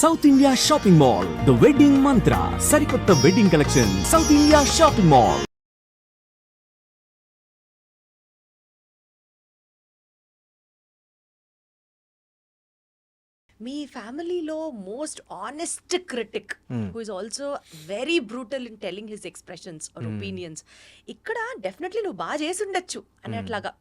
South India shopping mall the wedding Mantra సరికొత్త wedding collection south India shopping mall మీ ఫ్యామిలీలో most honest critic who is also very brutal in telling his expressions or opinions ఇక్కడ definitely నువ్వు బాగా చేసి ఉండొచ్చు అనేట్లాగా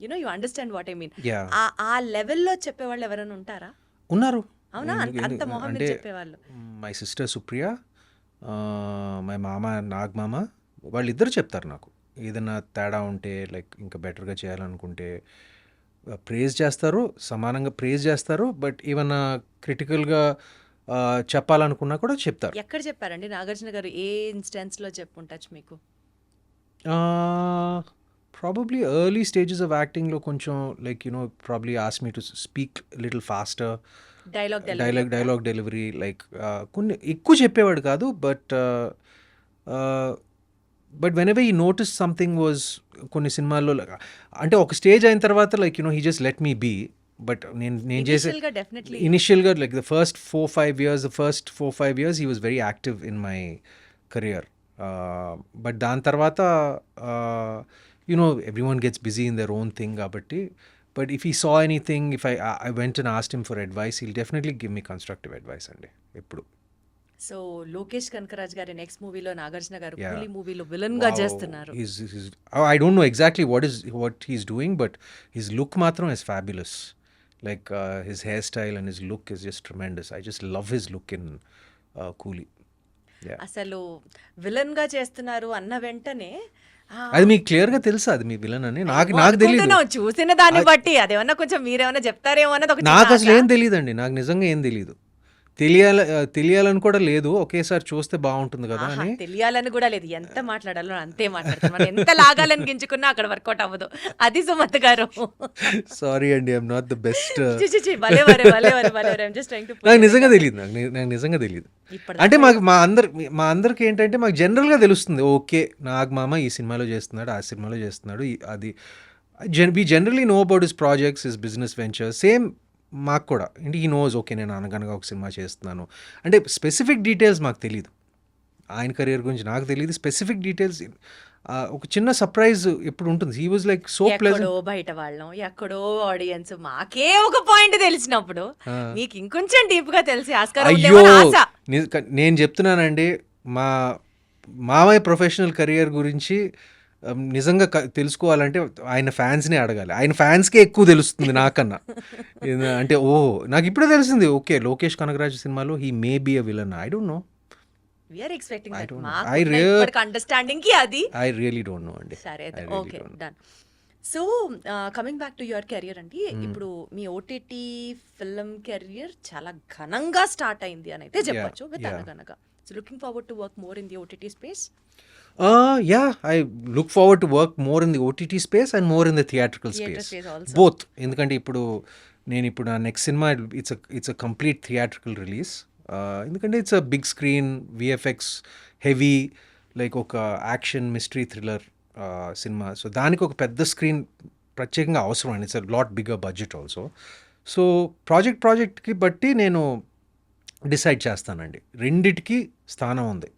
you know you understand what I mean Yeah. ఆ లెవెల్లో చెప్పేవాళ్ళు ఎవరైనా ఉంటారా? ఉన్నారు. అవునా? అంత- మొహం మీద అంటే చెప్పేవాళ్ళు. మై సిస్టర్ సుప్రియ మై మామ నాగ్ మామ వాళ్ళిద్దరు చెప్తారు నాకు. ఏదైనా తేడా ఉంటే లైక్ ఇంకా బెటర్గా చేయాలనుకుంటే ప్రేజ్ చేస్తారు సమానంగా ప్రేజ్ చేస్తారు బట్ ఏమన్నా క్రిటికల్గా చెప్పాలనుకున్నా కూడా చెప్తారు. ఎక్కడ చెప్పారండి? నాగార్జున గారు ఏ ఇన్స్టెన్స్లో చెప్పుంటచ్చు మీకు? ప్రాబబ్లీ ఎర్లీ స్టేజెస్ ఆఫ్ యాక్టింగ్లో కొంచెం like you know probably ask me to speak little faster dialogue dialogue dialogue delivery like కొన్ని ఎక్కువ చెప్పేవాడు కాదు but but whenever he notice something was కొన్ని సినిమాల్లో అంటే ఒక స్టేజ్ అయిన తర్వాత like you know he just let me be but నేను నేను చేసే ఇనిషియల్గా like the first four five years the first four five years he was very active in my career but Uh, దాని తర్వాత you know everyone gets busy in their own thing కాబట్టి but if he saw anything if I I went and asked him for advice he'll definitely give me constructive advice అండి ఎప్పుడు so Lokesh Kanagaraj గారి next మూవీలో నాగార్జున గారు. కూలీ మూవీలో విలన్గా చేస్తున్నారు know exactly what is what he's doing, but his look matram is fabulous. Like uh, his hairstyle and his look is just tremendous. I just love his look in uh, Coolie. Yeah. అసలు విలన్గా చేస్తున్నారు అన్న వెంటనే అది మీకు క్లియర్గా తెలుసా? అది మీ విలన్ అని? నాకు నాకు తెలియదు చూసిన దాన్ని బట్టి అదేమన్నా కొంచెం మీరేమన్నా చెప్తారేమో అన్నది నాకు అసలు ఏం. తెలియదండి నాకు నిజంగా ఏం తెలియదు తెలియాల తెలియాలని కూడా లేదు. ఒకేసారి చూస్తే బాగుంటుంది కదా అని. తెలియాలని కూడా లేదు. ఎంత మాట్లాడాలో అంతే మాట్లాడుతున్నాం. మనం ఎంత లాగాలని గించుకున్నా అక్కడ వర్కౌట్ అవ్వదు. అది సుమత్ గారు. సారీ అండి ఐఎమ్ నాట్ ద బెస్ట్ నాకు నిజంగా. తెలియదు నాకు నాకు నిజంగా తెలియదు అంటే మాకు మా అందరు మా అందరికి ఏంటంటే మాకు జనరల్గా తెలుస్తుంది. ఓకే నాగ్ మామ ఈ సినిమాలో చేస్తున్నాడు ఆ సినిమాలో చేస్తున్నాడు అది. Jan we generally know about his projects his business venture same మాకు కూడా. అంటే ఈ నోస్ ఓకే నేను అనగనగా ఒక సినిమా చేస్తున్నాను. అంటే స్పెసిఫిక్ డీటెయిల్స్ మాకు తెలియదు ఆయన కెరియర్ గురించి నాకు తెలియదు స్పెసిఫిక్ డీటెయిల్స్ ఒక చిన్న సర్ప్రైజ్ ఎప్పుడు ఉంటుంది. He was like so pleasant ఎక్కడో బయట వాళ్ళం. ఎక్కడో ఆడియన్స్ మాకే ఒక పాయింట్ తెలిసినప్పుడు మీకు ఇంకొంచెం డీప్గా తెలిసి ఆస్కారం అయ్యో! నేను చెప్తున్నానండి మా మామయ్య ప్రొఫెషనల్ కెరియర్ గురించి నిజంగా తెలుసుకోవాలంటే ఆయన ఫ్యాన్స్నే అడగాలి. ఆయన ఫ్యాన్స్కే ఎక్కువ తెలుస్తుంది నాకన్నా. అంటే ఓ నాకు ఇప్పుడే తెలిసింది. ఓకే లోకేష్ కనగరాజు సినిమాలో he may be a villain. I don't know. We're expecting rea- అండర్స్టాండింగ్కి అది. ఐ రియలీ డోంట్ నో అండి. సరే okay. Done so coming back to your career అండి Hmm. ఇప్పుడు మీ ఓటీటీ ఫిల్మ్ కెరియర్ చాలా ఘనంగా స్టార్ట్ అయింది అని అయితే చెప్పొచ్చు with. Anaganaga. So looking forward to work more in the OTT space yeah I look forward to work more in the OTT space and more in the theatrical space. Both ఎందుకంటే ఇప్పుడు నేను ఇప్పుడు నా next cinema it's it's a complete theatrical release ఎందుకంటే it's a big screen VFX heavy like ఒక action mystery thriller cinema so దానికి ఒక పెద్ద స్క్రీన్ ప్రత్యేకంగా అవసరం అండి. It's a lot bigger budget also so project ప్రాజెక్ట్కి బట్టి నేను డిసైడ్ చేస్తానండి. రెండిటికి స్థానం ఉంది.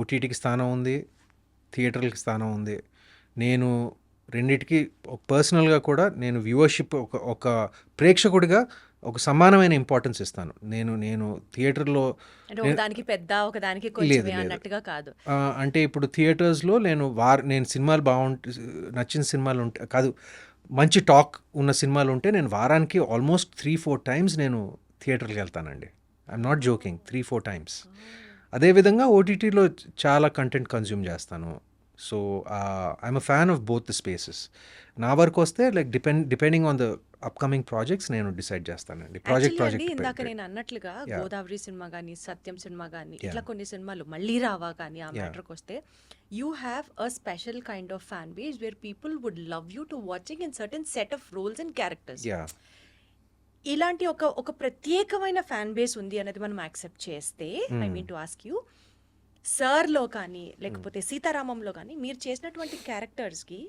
ఓటీటీకి స్థానం ఉంది. థియేటర్లకి స్థానం ఉంది. నేను రెండిటికి పర్సనల్గా కూడా నేను వ్యూవర్షిప్ ఒక ఒక ప్రేక్షకుడిగా ఒక సమానమైన ఇంపార్టెన్స్ ఇస్తాను. నేను నేను థియేటర్లో పెద్ద. అన్నట్టుగా కాదు. అంటే ఇప్పుడు థియేటర్స్లో నేను వార్ నేను సినిమాలు బాగుంటే నచ్చిన సినిమాలు ఉంటే కాదు మంచి టాక్ ఉన్న సినిమాలు ఉంటే నేను వారానికి ఆల్మోస్ట్ త్రీ ఫోర్ టైమ్స్ నేను థియేటర్కి వెళ్తానండి. I'm not joking three four times. అదేవిధంగా ఓటీటీలో చాలా కంటెంట్ కన్జ్యూమ్ చేస్తాను so I'm a fan of both the spaces నా వరకు వస్తే like depend depending on the upcoming projects నేను డిసైడ్ చేస్తానండి ప్రాజెక్ట్ అండి, ఇందాక ప్రాజెక్ట్ నేను అన్నట్లుగా. గోదావరి సినిమా కానీ సత్యం సినిమా కానీ. ఇట్లా కొన్ని సినిమాలు మళ్ళీ రావా కానీ ఆ. మ్యాటర్కి వస్తే you have a special kind of fan base where people would love you to watching in certain set of roles and characters yeah ఇలాంటి ఒక ఒక ప్రత్యేకమైన ఫ్యాన్ బేస్ ఉంది అనేది మనం యాక్సెప్ట్ చేస్తే I mean to ask you సర్లో కానీ లేకపోతే సీతారామంలో కానీ మీరు చేసినటువంటి క్యారెక్టర్స్కి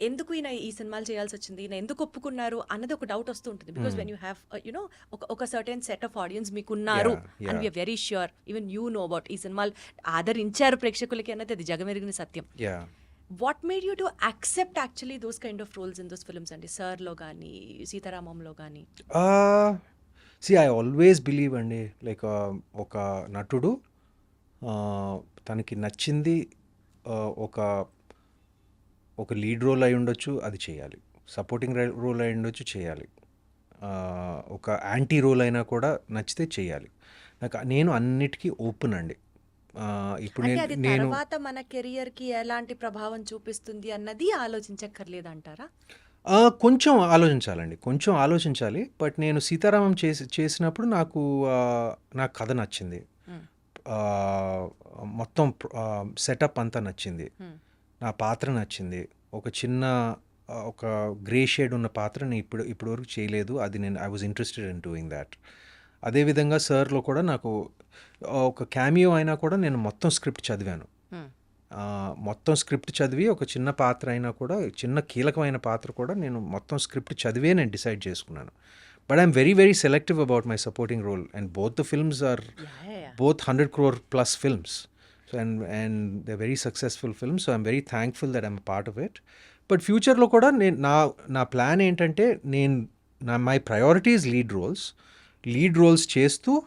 ఎందుకు ఈయన ఈ సినిమాలు చేయాల్సి వచ్చింది? ఈయన ఎందుకు ఒప్పుకున్నారు? అన్నది ఒక డౌట్ వస్తూ ఉంటుంది. Because when you have you know ఒక ఒక సర్టెన్ సెట్ ఆఫ్ ఆడియన్స్ మీకు ఉన్నారు Yeah, and. We're very sure even you know about ఈ సినిమాలు ఆదరించారు ప్రేక్షకులకి అన్నది అది జగమెరిగిన సత్యం. What made you to accept actually those kind of roles in those films అండి సార్లో కానీ సీతారామంలో కానీ సి ఐ ఆల్వేస్ బిలీవ్ అండి లైక్ ఒక నటుడు తనకి నచ్చింది ఒక ఒక లీడ్ రోల్ అయి ఉండొచ్చు అది చేయాలి. సపోర్టింగ్ రోల్ అయి ఉండొచ్చు చేయాలి. ఒక యాంటీ రోల్ అయినా కూడా నచ్చితే చేయాలి. నాకు నేను అన్నిటికీ ఓపెన్ అండి ఇప్పుడు అంటే నేను అది నేను తర్వాత మన కెరియర్కి ఎలాంటి ప్రభావం చూపిస్తుంది అన్నది ఆలోచించక్కర్లేదు అంటారా ఆ, కొంచెం ఆలోచించాలండి. కొంచెం ఆలోచించాలి. బట్ నేను సీతారామం చేసి చేసినప్పుడు నాకు ఆ, నాకు కథ నచ్చింది. ఆ, మొత్తం సెటప్ అంతా నచ్చింది. నా పాత్ర నచ్చింది. ఒక చిన్న ఆ, ఒక గ్రే షేడ్ ఉన్న పాత్ర నేను ఇప్పుడు ఇప్పటివరకు చేయలేదు. అది నేను I was interested in doing that అదేవిధంగా సార్లో కూడా నాకు ఒక క్యామియో అయినా కూడా నేను మొత్తం స్క్రిప్ట్ చదివాను. మొత్తం స్క్రిప్ట్ చదివి ఒక చిన్న పాత్ర అయినా కూడా చిన్న కీలకమైన పాత్ర కూడా నేను మొత్తం స్క్రిప్ట్ చదివే నేను డిసైడ్ చేసుకున్నాను. But I'm very very selective about my supporting role. And both the films are 100 crore plus films so and and they're very successful films so i'm very thankful that i'm a part of it but ఫ్యూచర్లో కూడా నేను నా నా plan ఏంటంటే నేను నా my priorities lead roles. Lead roles చేస్తూ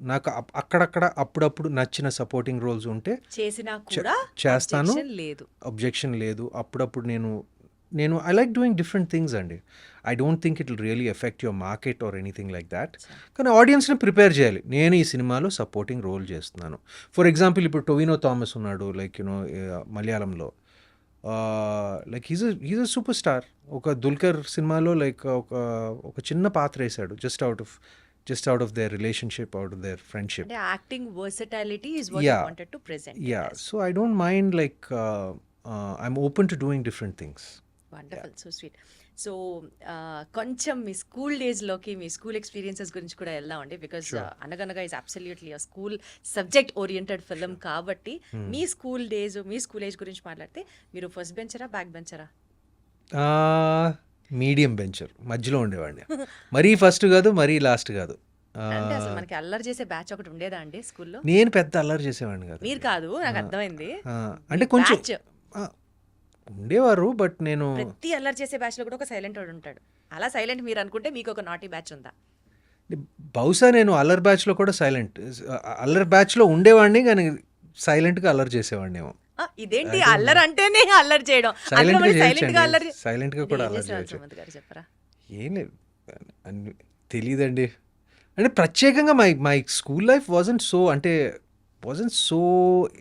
నాకు అక్కడక్కడ అప్పుడప్పుడు నచ్చిన సపోర్టింగ్ రోల్స్ ఉంటే చేసినా చే- కూడా చేస్తాను. లేదు. అబ్జెక్షన్ లేదు. అప్పుడప్పుడు నేను నేను I like doing different things అండి. I don't think it will really effect your market or anything like that కానీ ఆడియన్స్ని ప్రిపేర్ చేయాలి. నేను ఈ సినిమాలో సపోర్టింగ్ రోల్ చేస్తున్నాను. ఫర్ ఎగ్జాంపుల్ ఇప్పుడు టొవినో థామస్ ఉన్నాడు లైక్ యునో మలయాళంలో. Like he's he's a super star ఒక దుల్కర్ సినిమాలో లైక్ ఒక ఒక చిన్న పాత్ర వేశాడు just out of out of their relationship out of their friendship అంటే acting versatility is what you Yeah. Wanted to present yeah so i don't mind like uh, uh, i'm open to doing different things. Wonderful so sweet so కొంచెం మీ school డేస్లోకి మీ school experiences గురించి కూడా వెళ్దామండి because Anaganaga is absolutely school subject oriented film కాబట్టి మీ school days మీ స్కూల్ ఏజ్ గురించి మాట్లాడితే మీరు ఫస్ట్ బెంచరా బ్యాక్ బెంచరా మీడియం బెంచర్ మధ్యలో ఉండేవాడిని. మరీ ఫస్ట్ కాదు మరీ లాస్ట్ కాదు. అంటే అసలు మనకి అల్లరి చేసే బ్యాచ్ ఒకటి ఉండేదా అండి స్కూల్లో? నేను పెద్ద అల్లరి చేసేవాడిని కాదు. మీరు కాదు నాకు అర్థమైంది. అంటే కొంచెం ఉండేవారు బట్ నేను ప్రతి అల్లరి చేసే బ్యాచ్లో కూడా ఒక సైలెంట్ వాడు ఉంటాడు. అలా సైలెంట్ మీరు అనుకుంటే మీకు ఒక నాటీ బ్యాచ్ ఉందా? బహుశా నేను అల్లరి బ్యాచ్లో కూడా సైలెంట్ అల్లరి బ్యాచ్లో ఉండేవాడిని కానీ సైలెంట్గా అల్లరి చేసేవాడిని ఏమో ఆ, ఇదేంటి? అల్లరి అంటేనే అల్లరి చేయడం. సైలెంట్గా. అల్లరి Silent గా కూడా అల్లరి చేయొచ్చు. చెప్పరా? ఏం లేదు. అన్ని తెలియదండి అంటే ప్రత్యేకంగా my my school life wasn't so అంటే వాజంట్ సో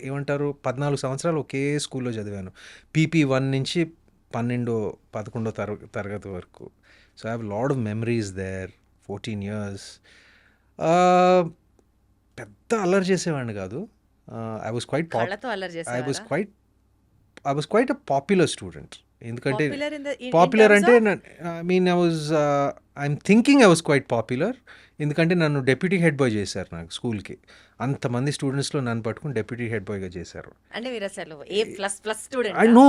ఏమంటారు పద్నాలుగు సంవత్సరాలు ఒకే స్కూల్లో చదివాను. పీపీ వన్ నుంచి పన్నెండో పదకొండో తర తరగతి వరకు. So I have lot of memories there fourteen years పెద్ద అల్లరి చేసేవాడిని కాదు. I was quite I చేసేవారా quite I was quite a popular student ఎందుకంటే పాపులర్ అంటే I mean I was I'm thinking I was quite popular ఎందుకంటే నన్ను deputy head bye చేశారు నాకు స్కూల్కి. అంతమంది స్టూడెంట్స్లో నన్ను పట్టుకుని డెప్యూటీ హెడ్ బాయ్గా చేశారు. నో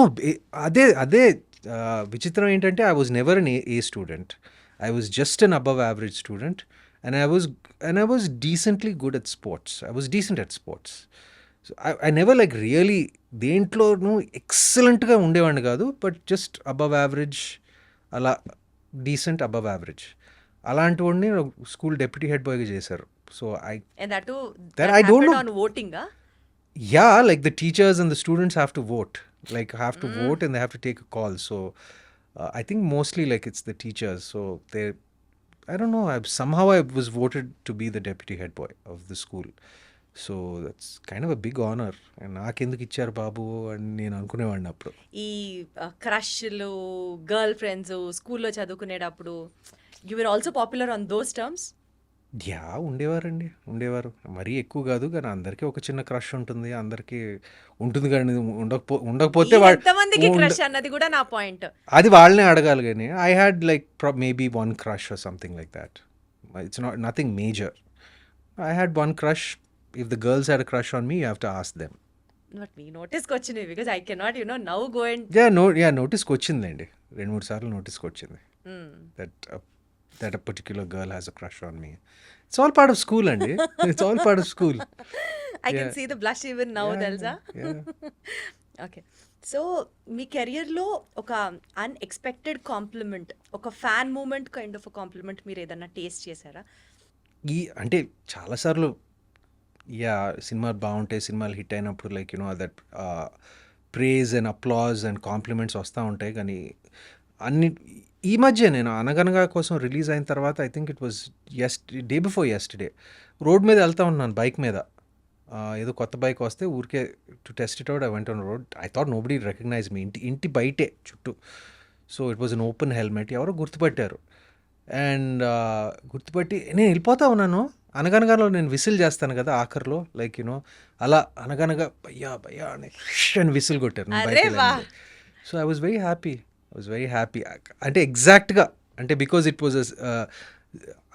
అదే అదే ఆ, విచిత్రం ఏంటంటే I was never an A A student I was just an above average student and I was and I was decently good at sports I was decent at sports so I I never like really దేంట్లోనూ ఎక్సలెంట్గా ఉండేవాడిని కాదు but just above average అలా decent above average అలాంటి వాడిని school deputy head బాయ్గా చేశారు so I and that That I don't know. On voting yeah like the teachers and the students have to vote like have to vote and they have to take a call so uh, i think mostly like it's the teachers so they I don't know. I, somehow I was voted to be the deputy head boy of the school. So that's kind of big honour నాకెందుకు ఇచ్చారు బాబు అని నేను అనుకునేవాడిని అప్పుడు ఈ క్రష్లు girl friends స్కూల్లో చదువుకునేటప్పుడు you are also popular on those terms yeah ఉండేవారండి. ఉండేవారు. మరీ ఎక్కువ కాదు కానీ అందరికీ ఒక చిన్న క్రష్ ఉంటుంది. అందరికీ ఉంటుంది కానీ ఉండకపో ఉండకపోతే వాడు ఎంతమందికి ఉండ- క్రష్ అన్నది కూడా నా పాయింట్. అది వాళ్ళనే అడగాలి కానీ I had like maybe one crush or something like that it's not nothing major I had one crush if the girls had crush on me you have to ask them but మీ నోటీస్కి వచ్చినాయి because I cannot you know go and నోటీస్కి సార్లు నోటీస్కి వచ్చింది. That that a particular girl has a crush on me it's all part of school అండి it's all part of school I can see the blush even now తెలుసా okay so మీ కెరియర్లో ఒక unexpected compliment ఒక fan moment kind of compliment మీరు ఏదన్నా taste చేశారా? ఈ అంటే చాలాసార్లు యా సినిమాలు బాగుంటాయి సినిమాలు హిట్ అయినప్పుడు like you know that praise and applause and compliments వస్తూ ఉంటాయి. కానీ అన్ని ఈ మధ్య నేను అనగనగా కోసం రిలీజ్ అయిన తర్వాత I think it was yesterday before yesterday road మీద వెళ్తా ఉన్నాను బైక్ మీద. ఏదో కొత్త బైక్ వస్తే ఊరికే to test it out I went road I thought nobody recognize me ఇంటి ఇంటి బయటే చుట్టూ. So it was an open helmet ఎవరో గుర్తుపట్టారు. అండ్ గుర్తుపట్టి నేను వెళ్ళిపోతా ఉన్నాను. అనగనగాలో నేను విసిల్ చేస్తాను కదా ఆఖరిలో లైక్ యూనో అలా అనగనగా భయ్యా భయ్యా అని విసిల్ కొట్టారు. So I was very happy was very happy అంటే ఎగ్జాక్ట్గా అంటే because it was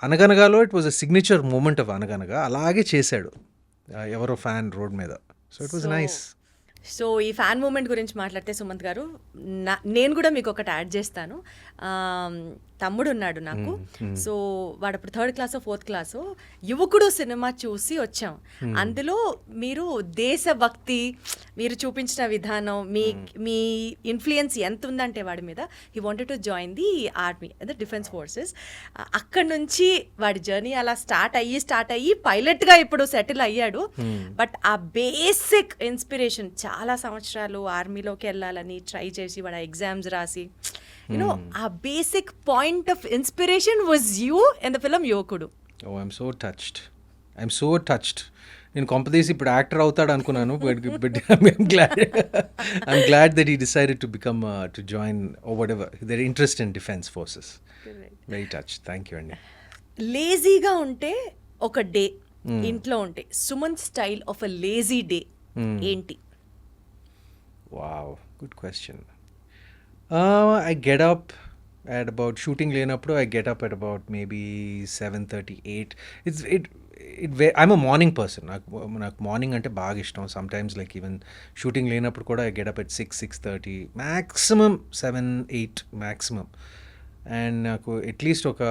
అనగనగాలో it was a signature moment of Anaganaga అలాగే చేశాడు Uh, ఎవరో ఫ్యాన్ రోడ్ మీద. So it was nice so ఈ ఫ్యాన్ మూమెంట్ గురించి మాట్లాడితే సుమంత్ గారు నా- నేను కూడా మీకు ఒకటి యాడ్ చేస్తాను. తమ్ముడు ఉన్నాడు నాకు సో వాడు అప్పుడు third class fourth class Yuvakudu cinema చూసి వచ్చాం. అందులో మీరు దేశభక్తి మీరు చూపించిన విధానం మీ మీ ఇన్ఫ్లుయెన్స్ ఎంత ఉందంటే వాడి మీద he wanted to join the army అదే డిఫెన్స్ ఫోర్సెస్ అక్కడ నుంచి వాడి జర్నీ అలా స్టార్ట్ అయ్యి స్టార్ట్ అయ్యి పైలట్గా ఇప్పుడు సెటిల్ అయ్యాడు. బట్ ఆ బేసిక్ ఇన్స్పిరేషన్ చాలా సంవత్సరాలు ఆర్మీలోకి వెళ్ళాలని ట్రై చేసి వాడు ఎగ్జామ్స్ రాసి యూనో ఆ basic point of inspiration was you in the film Yuvakudu oh I'm so touched I'm so touched నేను కొంపదీసి ఇప్పుడు యాక్టర్ అవుతాడు అనుకున్నాను but I'm glad that he decided to become to join oh whatever their interest in defence forces very touch thank you అండి లేజీగా ఉంటే ఒక day ఇంట్లో ఉంటే Sumanth style of a lazy day ఏంటి? Wow good question I get up at about shooting లేనప్పుడు I get up at about maybe seven thirty eight it's it it way I'm a morning person నాకు నాకు morning అంటే బాగా ఇష్టం sometimes like even shooting లేనప్పుడు కూడా I get up at six six thirty maximum seven eight maximum and నాకు at least ఒక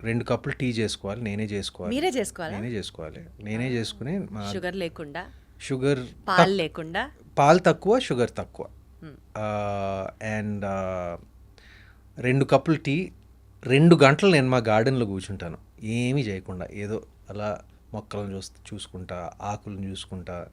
రెండు కప్పులు టీ చేసుకోవాలి నేనే చేసుకోవాలి మీరే చేసుకోవాలా నేనే చేసుకోవాలి నేనే చేసుకుని షుగర్ లేకుండా షుగర్ పాలు లేకుండా పాలు తక్కువ షుగర్ తక్కువ అండ్ రెండు కప్పులు టీ రెండు గంటలు నేను మా గార్డెన్లో కూర్చుంటాను. ఏమీ చేయకుండా ఏదో అలా మొక్కలను చూస్తూ చూసుకుంటా ఆకులను చూసుకుంటా